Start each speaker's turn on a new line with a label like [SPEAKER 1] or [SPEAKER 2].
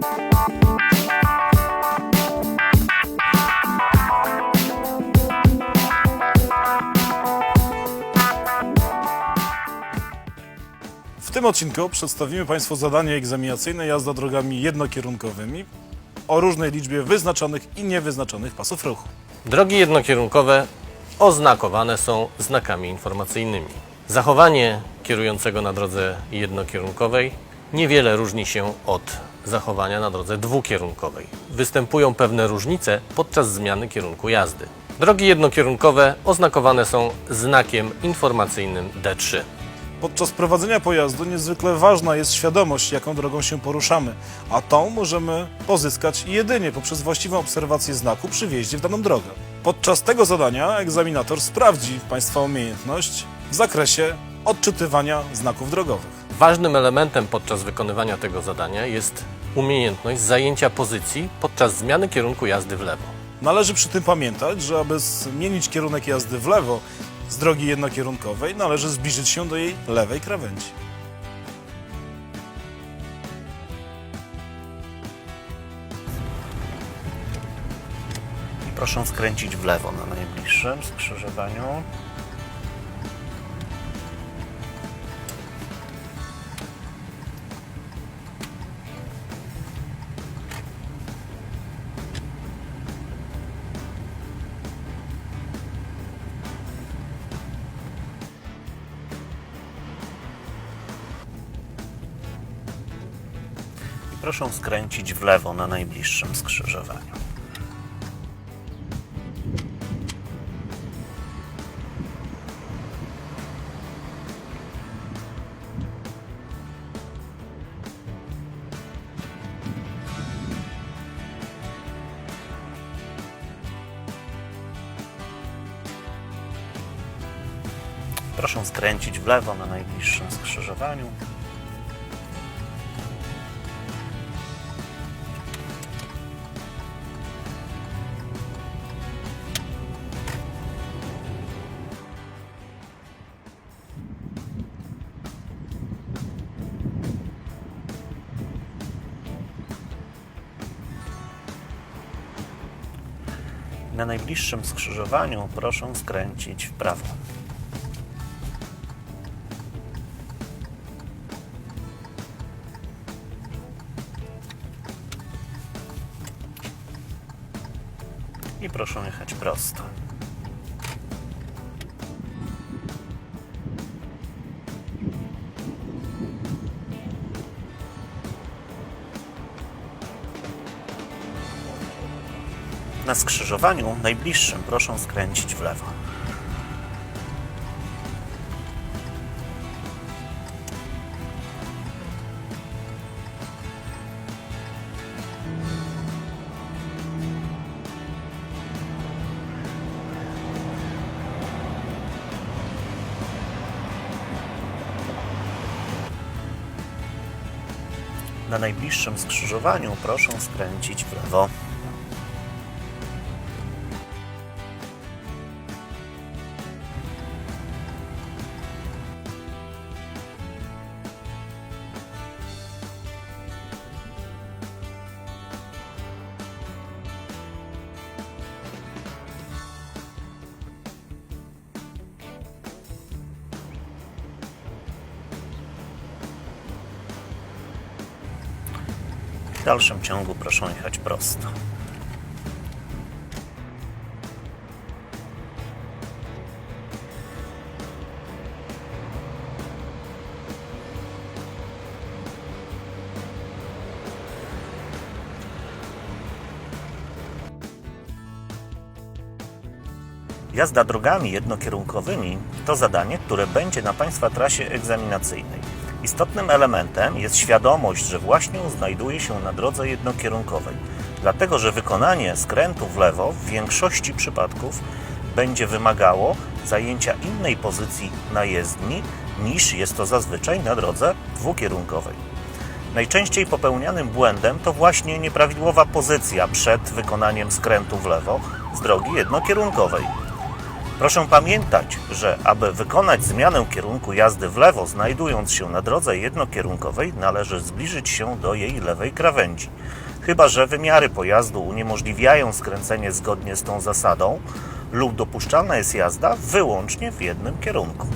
[SPEAKER 1] W tym odcinku przedstawimy Państwu zadanie egzaminacyjne jazda drogami jednokierunkowymi o różnej liczbie wyznaczonych i niewyznaczonych pasów ruchu.
[SPEAKER 2] Drogi jednokierunkowe oznakowane są znakami informacyjnymi. Zachowanie kierującego na drodze jednokierunkowej niewiele różni się od zachowania na drodze dwukierunkowej. Występują pewne różnice podczas zmiany kierunku jazdy. Drogi jednokierunkowe oznakowane są znakiem informacyjnym D3.
[SPEAKER 1] Podczas prowadzenia pojazdu niezwykle ważna jest świadomość, jaką drogą się poruszamy, a tą możemy pozyskać jedynie poprzez właściwą obserwację znaku przy wjeździe w daną drogę. Podczas tego zadania egzaminator sprawdzi Państwa umiejętność w zakresie odczytywania znaków drogowych.
[SPEAKER 2] Ważnym elementem podczas wykonywania tego zadania jest umiejętność zajęcia pozycji podczas zmiany kierunku jazdy w lewo.
[SPEAKER 1] Należy przy tym pamiętać, że aby zmienić kierunek jazdy w lewo z drogi jednokierunkowej, należy zbliżyć się do jej lewej krawędzi.
[SPEAKER 3] I proszę skręcić w lewo na najbliższym skrzyżowaniu. Proszę skręcić w lewo na najbliższym skrzyżowaniu. Proszę skręcić w lewo na najbliższym skrzyżowaniu. Na najbliższym skrzyżowaniu proszę skręcić w prawo. I proszę jechać prosto. Na skrzyżowaniu najbliższym proszę skręcić w lewo. Na najbliższym skrzyżowaniu proszę skręcić w lewo. W dalszym ciągu proszę jechać prosto. Jazda drogami jednokierunkowymi to zadanie, które będzie na Państwa trasie egzaminacyjnej. Istotnym elementem jest świadomość, że właśnie znajduje się na drodze jednokierunkowej, dlatego że wykonanie skrętu w lewo w większości przypadków będzie wymagało zajęcia innej pozycji na jezdni niż jest to zazwyczaj na drodze dwukierunkowej. Najczęściej popełnianym błędem to właśnie nieprawidłowa pozycja przed wykonaniem skrętu w lewo z drogi jednokierunkowej. Proszę pamiętać, że aby wykonać zmianę kierunku jazdy w lewo, znajdując się na drodze jednokierunkowej, należy zbliżyć się do jej lewej krawędzi. Chyba, że wymiary pojazdu uniemożliwiają skręcenie zgodnie z tą zasadą lub dopuszczalna jest jazda wyłącznie w jednym kierunku.